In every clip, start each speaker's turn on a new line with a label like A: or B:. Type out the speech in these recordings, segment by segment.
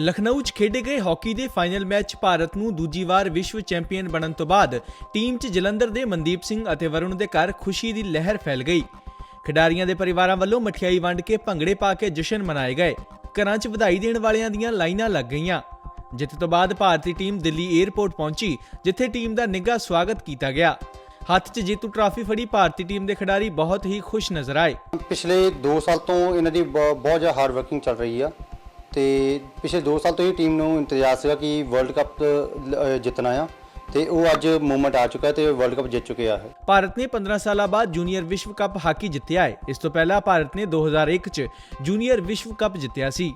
A: ਲਖਨਊ 'ਚ ਖੇਡੇ ਗਏ ਹਾਕੀ ਦੇ ਫਾਈਨਲ ਮੈਚ ਭਾਰਤ ਨੂੰ ਦੂਜੀ ਵਾਰ ਵਿਸ਼ਵ ਚੈਂਪੀਅਨ ਬਣਨ ਤੋਂ ਬਾਅਦ ਟੀਮ 'ਚ ਜਲੰਧਰ ਦੇ ਮਨਦੀਪ ਸਿੰਘ ਅਤੇ ਵਰੁਣ ਦੇ ਘਰ ਖੁਸ਼ੀ ਦੀ ਲਹਿਰ ਫੈਲ ਗਈ। ਖਿਡਾਰੀਆਂ ਦੇ ਪਰਿਵਾਰਾਂ ਵੱਲੋਂ ਮਠਿਆਈ ਵੰਡ ਕੇ ਭੰਗੜੇ ਪਾ ਕੇ ਜਸ਼ਨ ਮਨਾਏ ਗਏ। ਘਰਾਂ 'ਚ ਵਧਾਈ ਦੇਣ ਵਾਲਿਆਂ ਦੀਆਂ ਲਾਈਨਾਂ ਲੱਗ ਗਈਆਂ। ਜਿੱਤ ਤੋਂ ਬਾਅਦ ਭਾਰਤੀ ਟੀਮ ਦਿੱਲੀ 에ਅਰਪੋਰਟ ਪਹੁੰਚੀ, ਜਿੱਥੇ ਟੀਮ ਦਾ ਨਿੱਘਾ ਸਵਾਗਤ ਕੀਤਾ ਗਿਆ। ਹੱਥ 'ਚ ਜੇਤੂ ਟਰਾਫੀ ਫੜੀ ਭਾਰਤੀ ਟੀਮ ਦੇ ਖਿਡਾਰੀ ਬਹੁਤ ਹੀ ਖੁਸ਼ ਨਜ਼ਰ ਆਏ।
B: ਪਿਛਲੇ 2 ਸਾਲ ਤੋਂ ਇਹਨਾਂ ਦੀ ਬਹੁਤ ਜ਼ਿਆਦਾ ਹਾਰਡ ਵਰਕਿੰਗ ਚੱਲ ਰਹੀ ਆ। ਤੇ ਪਿਛਲੇ 2 ਸਾਲ ਤੋਂ ਹੀ ਟੀਮ ਨੂੰ ਇੰਤਜ਼ਾਰ ਸੀਗਾ ਕਿ ਵਰਲਡ ਕੱਪ ਅ, ਜਿੱਤਣਾ ਆ। ਤੇ ਉਹ ਅੱਜ ਮੂਮੈਂਟ ਆ ਚੁੱਕਾ ਤੇ ਵਰਲਡ ਕੱਪ ਜਿੱਤ ਚੁੱਕੇ ਹੈ।
A: ਭਾਰਤ ਨੇ 15 ਸਾਲਾਂ ਬਾਅਦ ਜੂਨੀਅਰ ਵਿਸ਼ਵ ਕੱਪ ਹਾਕੀ ਜਿੱਤਿਆ ਹੈ। ਇਸ ਤੋਂ ਪਹਿਲਾਂ ਭਾਰਤ ਨੇ 2001 ਚ ਜੂਨੀਅਰ ਵਿਸ਼ਵ ਕੱਪ ਜਿੱਤਿਆ ਸੀ।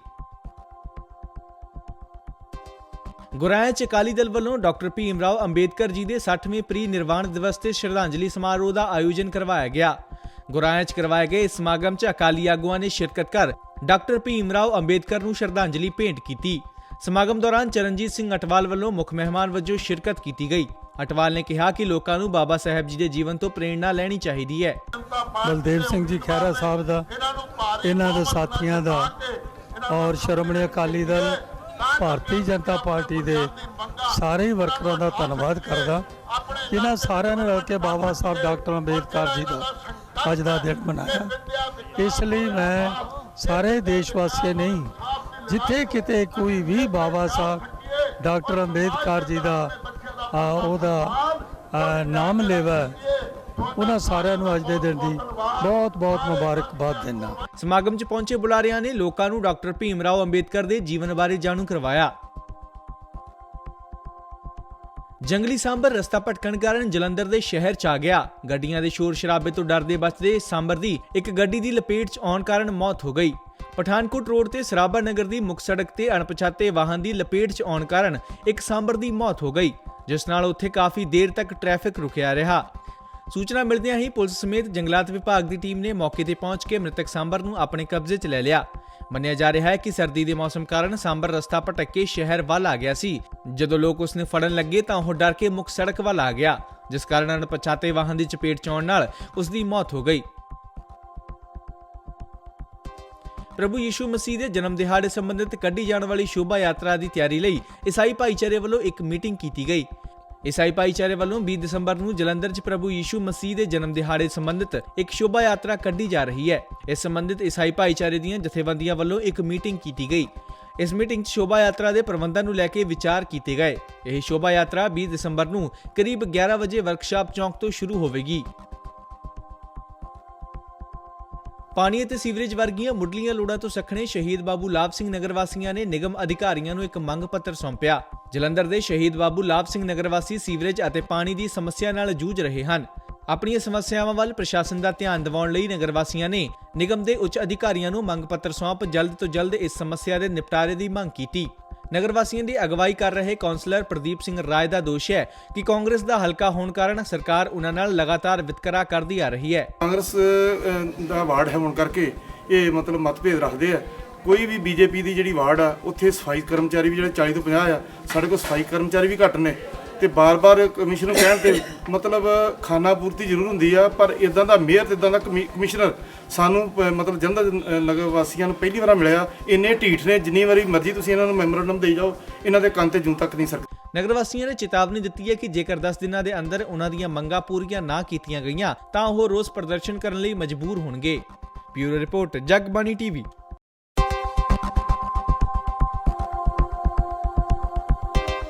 A: ਗੁਰਾਇਆ ਚ ਅਕਾਲੀ ਦਲ ਵੱਲੋਂ ਡਾਕਟਰ ਭੀਮ ਰਾਓ ਅੰਬੇਦਕਰ ਜੀ ਦੇ 60ਵੇਂ ਪ੍ਰੀ ਨਿਰਵਾਣ ਦਿਵਸ ਤੇ ਸ਼ਰਧਾਂਜਲੀ ਸਮਾਰੋਹ ਦਾ ਆਯੋਜਨ ਕਰਵਾਇਆ ਗਿਆ। ਗੁਰਾਇਆ ਚ ਕਰਵਾਏ ਗਏ ਇਸ ਸਮਾਗਮ ਚ ਅਕਾਲੀ ਆਗੂਆਂ ਨੇ ਸ਼ਿਰਕਤ ਕਰ ਡਾਕਟਰ ਭੀਮ ਰਾਓ ਅੰਬੇਦਕਰ ਨੂੰ ਸ਼ਰਧਾਂਜਲੀ ਭੇਂਟ ਕੀਤੀ। ਸਮਾਗਮ ਦੌਰਾਨ ਚਰਨਜੀਤ ਸਿੰਘ ਅਟਵਾਲ ਵੱਲੋਂ ਮੁੱਖ ਮਹਿਮਾਨ ਵਜੋਂ ਸ਼ਿਰਕਤ ਕੀਤੀ ਗਈ। ਅਟਵਾਲ ਨੇ ਕਿਹਾ ਕਿ ਲੋਕਾਂ ਨੂੰ ਬਾਬਾ ਸਾਹਿਬ ਜੀ ਦੇ ਜੀਵਨ ਤੋਂ ਪ੍ਰੇਰਣਾ ਲੈਣੀ ਚਾਹੀਦੀ ਹੈ।
C: ਬਲਦੇਵ ਸਿੰਘ ਜੀ ਖਹਿਰਾ ਸਾਹਿਬ ਦਾ, ਇਹਨਾਂ ਦੇ ਸਾਥੀਆਂ ਦਾ ਔਰ ਸ਼੍ਰੋਮਣੀ ਅਕਾਲੀ ਦਲ, ਭਾਰਤੀ ਜਨਤਾ ਪਾਰਟੀ ਦੇ ਸਾਰੇ ਵਰਕਰਾਂ ਦਾ ਧੰਨਵਾਦ ਕਰਦਾ। ਇਹਨਾਂ ਸਾਰਿਆਂ ਨੇ ਰਲ ਕੇ ਬਾਬਾ ਸਾਹਿਬ ਡਾਕਟਰ ਅੰਬੇਦਕਰ ਜੀ ਦਾ ਅੱਜ ਦਾ ਦਿਨ ਮਨਾਇਆ। ਇਸ ਲਈ ਮੈਂ ਸਾਰੇ ਦੇਸ਼ ਵਾਸੀਆਂ ਨਹੀਂ, ਜਿੱਥੇ ਕਿਤੇ ਕੋਈ ਵੀ ਬਾਬਾ ਸਾਹਿਬ, ਡਾਕਟਰ ਅੰਬੇਦਕਰ ਜੀ ਦਾ ਉਹਦਾ ਨਾਮ ਲੈਵਾ ਉਹਨਾਂ ਸਾਰਿਆਂ ਨੂੰ ਅੱਜ ਦੇ ਦਿਨ ਦੀ ਬਹੁਤ ਬਹੁਤ ਮੁਬਾਰਕਬਾਦ ਦਿੰਦਾ।
A: ਸਮਾਗਮ 'ਚ ਪਹੁੰਚੇ ਬੁਲਾਰਿਆਂ ਨੇ ਲੋਕਾਂ ਨੂੰ ਡਾਕਟਰ ਭੀਮ ਰਾਓ ਅੰਬੇਦਕਰ ਦੇ ਜੀਵਨ ਬਾਰੇ ਜਾਣੂ ਕਰਵਾਇਆ। ਜੰਗਲੀ ਸਾਂਬਰ ਰਸਤਾ ਭਟਕਣ ਕਾਰਨ ਜਲੰਧਰ ਦੇ ਸ਼ਹਿਰ 'ਚ ਆ ਗਿਆ। ਗੱਡੀਆਂ ਦੇ ਸ਼ੋਰ ਸ਼ਰਾਬੇ ਤੋਂ ਡਰਦੇ ਬਚਦੇ ਸਾਂਬਰ ਦੀ ਇੱਕ ਗੱਡੀ ਦੀ ਲਪੇਟ 'ਚ ਆਉਣ ਕਾਰਨ ਮੌਤ ਹੋ ਗਈ। ਪਠਾਨਕੋਟ ਰੋਡ ਤੇ ਸਰਾਭਾ ਨਗਰ ਦੀ ਮੁੱਖ ਸੜਕ ਤੇ ਅਣਪਛਾਤੇ ਵਾਹਨ ਦੀ ਲਪੇਟ 'ਚ ਆਉਣ ਕਾਰਨ ਇੱਕ ਸਾਂਬਰ ਦੀ ਮੌਤ ਹੋ ਗਈ, ਜਿਸ ਨਾਲ ਉੱਥੇ ਕਾਫੀ ਦੇਰ ਤੱਕ ਟ੍ਰੈਫਿਕ ਰੁਕਿਆ ਰਿਹਾ। ਸੂਚਨਾ ਮਿਲਦਿਆਂ ਹੀ ਪੁਲਿਸ ਸਮੇਤ ਜੰਗਲਾਤ ਵਿਭਾਗ ਦੀ ਟੀਮ ਨੇ ਮੌਕੇ ਤੇ ਪਹੁੰਚ ਕੇ ਮ੍ਰਿਤਕ ਸਾਂਬਰ ਨੂੰ ਆਪਣੇ ਕਬਜ਼ੇ 'ਚ ਲੈ ਲਿਆ। ਮੰਨਿਆ ਜਾ ਰਿਹਾ ਹੈ ਕਿ ਸਰਦੀ ਦੇ ਮੌਸਮ ਕਾਰਨ ਸਾਂਬਰ ਰਸਤਾ ਭਟਕ ਕੇ ਸ਼ਹਿਰ ਵੱਲ ਆ ਗਿਆ ਸੀ। ਜਦੋਂ ਲੋਕ ਉਸ ਨੂੰ ਫੜਨ ਲੱਗੇ ਤਾਂ ਉਹ ਡਰ ਕੇ ਮੁੱਖ ਸੜਕ ਵੱਲ ਆ ਗਿਆ, ਜਿਸ ਕਾਰਨ ਅਣਪਛਾਤੇ ਵਾਹਨ ਦੀ ਚਪੇਟ 'ਚ ਆਉਣ ਨਾਲ ਉਸ ਦੀ ਮੌਤ ਹੋ ਗਈ। ਪ੍ਰਭੂ ਯੀਸ਼ੂ ਮਸੀਹ ਦੇ ਜਨਮ ਦਿਹਾੜੇ ਸੰਬੰਧਿਤ ਕੱਢੀ ਜਾਣ ਵਾਲੀ ਸ਼ੋਭਾ ਯਾਤਰਾ ਦੀ ਤਿਆਰੀ ਲਈ ਈਸਾਈ ਭਾਈਚਾਰੇ ਵੱਲੋਂ ਇੱਕ ਮੀਟਿੰਗ ਕੀਤੀ ਗਈ। ਈਸਾਈ ਭਾਈਚਾਰੇ ਵੱਲੋਂ 20 ਦਸੰਬਰ ਨੂੰ ਜਲੰਧਰ 'ਚ ਪ੍ਰਭੂ ਯੀਸ਼ੂ ਮਸੀਹ ਦੇ ਜਨਮ ਦਿਹਾੜੇ ਸੰਬੰਧਿਤ ਇੱਕ ਸ਼ੋਭਾ ਯਾਤਰਾ ਕੱਢੀ ਜਾ ਰਹੀ ਹੈ। ਇਸ ਸੰਬੰਧਿਤ ਈਸਾਈ ਭਾਈਚਾਰੇ ਦੀਆਂ ਜਥੇਬੰਦੀਆਂ ਵੱਲੋਂ ਇੱਕ ਮੀਟਿੰਗ ਕੀਤੀ ਗਈ। ਇਸ ਮੀਟਿੰਗ 'ਚ ਸ਼ੋਭਾ ਯਾਤਰਾ ਦੇ ਪ੍ਰਬੰਧਾਂ ਨੂੰ ਲੈ ਕੇ ਵਿਚਾਰ ਕੀਤੇ ਗਏ। ਇਹ ਸ਼ੋਭਾ ਯਾਤਰਾ 20 ਦਸੰਬਰ ਨੂੰ ਕਰੀਬ 11 ਵਜੇ ਵਰਕਸ਼ਾਪ ਚੌਂਕ ਤੋਂ ਸ਼ੁਰੂ ਹੋਵੇਗੀ। ਪਾਣੀ ਅਤੇ ਸੀਵਰੇਜ ਵਰਗੀਆਂ ਮੁੱਢਲੀਆਂ ਲੋੜਾਂ ਤੋਂ ਸਖਣੇ ਸ਼ਹੀਦ ਬਾਬੂ ਲਾਭ ਸਿੰਘ ਨਗਰ ਵਾਸੀਆਂ ਨੇ ਨਿਗਮ ਅਧਿਕਾਰੀਆਂ ਨੂੰ ਇੱਕ ਮੰਗ ਪੱਤਰ ਸੌਂਪਿਆ। ਜਲੰਧਰ ਦੇ ਸ਼ਹੀਦ ਬਾਬੂ ਲਾਭ ਸਿੰਘ ਨਗਰ ਵਾਸੀ ਸੀਵਰੇਜ ਅਤੇ ਪਾਣੀ ਦੀ ਸਮੱਸਿਆ ਨਾਲ ਜੂਝ ਰਹੇ ਹਨ। ਆਪਣੀਆਂ ਸਮੱਸਿਆਵਾਂ ਵੱਲ ਪ੍ਰਸ਼ਾਸਨ ਦਾ ਧਿਆਨ ਦਿਵਾਉਣ ਲਈ ਨਗਰ ਵਾਸੀਆਂ ਨੇ ਨਿਗਮ ਦੇ ਉੱਚ ਅਧਿਕਾਰੀਆਂ ਨੂੰ ਮੰਗ ਪੱਤਰ ਸੌਂਪ ਜਲਦ ਤੋਂ ਜਲਦ ਇਸ ਸਮੱਸਿਆ ਦੇ ਨਿਪਟਾਰੇ ਦੀ ਮੰਗ ਕੀਤੀ। ਨਗਰ ਵਾਸੀਆਂ ਦੀ ਅਗਵਾਈ ਕਰ ਰਹੇ ਕਾਉਂਸਲਰ ਪ੍ਰਦੀਪ ਸਿੰਘ ਰਾਏ ਦਾ ਦੋਸ਼ ਹੈ ਕਿ ਕਾਂਗਰਸ ਦਾ ਹਲਕਾ ਹੋਣ ਕਾਰਨ ਸਰਕਾਰ ਉਹਨਾਂ ਨਾਲ ਲਗਾਤਾਰ ਵਿਤਕਰਾ ਕਰਦੀ ਆ ਰਹੀ ਹੈ।
D: ਕਾਂਗਰਸ ਦਾ ਵਾਰਡ ਹੈ ਹੋਣ ਕਰਕੇ ਇਹ ਮਤਲਬ ਮਤਭੇਦ ਰੱਖਦੇ ਆ। ਕੋਈ ਵੀ ਬੀਜੇਪੀ ਦੀ ਜਿਹੜੀ ਵਾਰਡ ਆ, ਉੱਥੇ ਸਫ਼ਾਈ ਕਰਮਚਾਰੀ ਵੀ ਜਿਹੜੇ 40 ਤੋਂ 50 ਆ, ਸਾਡੇ ਕੋਲ ਸਫ਼ਾਈ ਕਰਮਚਾਰੀ ਵੀ ਘੱਟ ਨੇ। ਤੇ ਬਾਰ-ਬਾਰ ਕਮਿਸ਼ਨ ਨੂੰ ਕਹਿਣ ਤੇ ਮਤਲਬ ਖਾਨਾ ਪੂਰਤੀ ਜ਼ਰੂਰ ਹੁੰਦੀ ਆ, ਪਰ ਇਦਾਂ ਦਾ ਮੇਅਰ ਤੇ ਇਦਾਂ ਦਾ ਕਮਿਸ਼ਨਰ ਸਾਨੂੰ ਪ- ਮਤਲਬ ਜਲੰਧਰ ਨਗਰ ਵਾਸੀਆਂ ਨੂੰ ਪਹਿਲੀ ਵਾਰ ਮਿਲਿਆ। ਇੰਨੇ ਢੀਠ ਨੇ, ਜਿੰਨੀ ਵਾਰੀ ਮਰਜ਼ੀ ਤੁਸੀਂ ਇਹਨਾਂ ਨੂੰ ਮੈਮੋਰੰਡਮ ਦੇਈ ਜਾਓ, ਇਹਨਾਂ ਦੇ ਕੰਨ ਤੇ ਜੂੰ ਤੱਕ ਨਹੀਂ ਸਰਕ
A: ਨਗਰ ਵਾਸੀਆਂ ਨੇ ਚੇਤਾਵਨੀ ਦਿੱਤੀ ਹੈ ਕਿ ਜੇਕਰ 10 ਦਿਨਾਂ ਦੇ ਅੰਦਰ ਉਹਨਾਂ ਦੀਆਂ ਮੰਗਾਂ ਪੂਰੀਆਂ ਨਾ ਕੀਤੀਆਂ ਗਈਆਂ, ਤਾਂ ਉਹ ਰੋਸ ਪ੍ਰਦਰਸ਼ਨ ਕਰਨ ਲਈ ਮਜਬੂਰ ਹੋਣਗੇ। Bureau report, Jagbani TV.